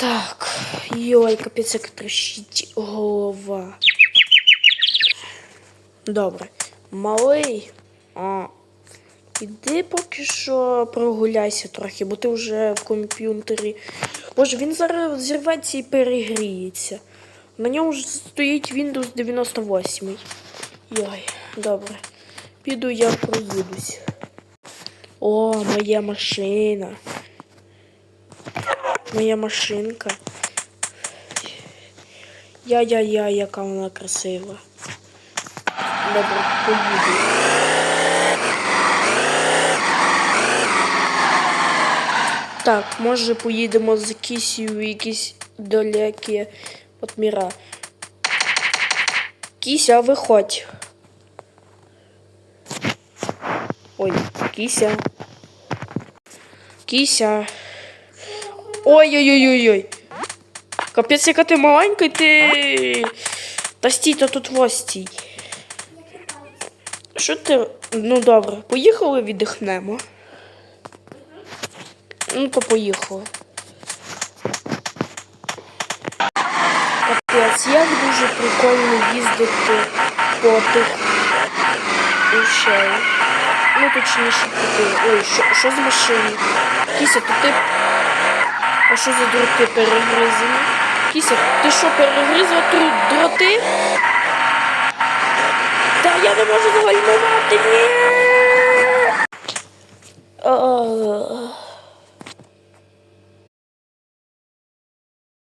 Так, йой, капець, як трещить голова. Добре. Малий. А. Іди поки що прогуляйся трохи, бо ти вже в комп'ютері. Боже, він зараз зірветься і перегріється. На ньому ж стоїть Windows 98. Йой, добре. Піду я проїдусь. О, моя машина. Моя машинка. Я-я-я, яка вона красива. Добре, поїду. Так, може поїдемо з кісію в якісь далекі от. Кіся, виходь. Ой, кіся. Кіся. Ой-ой-ой-ой-ой. Капець, яка ти маленька, ти. Та стій, то тут востій. Що ти. Ну добре, поїхали віддихнемо. Ну, то поїхали. Капець, як дуже прикольно їздити по тих. Ну, точніше, туди. Ой, що, що з машини? Кіся, то ти. А що за дроти перегризені? Кіся, ти що, перегризла дроти? Та я не можу загальмувати, ні!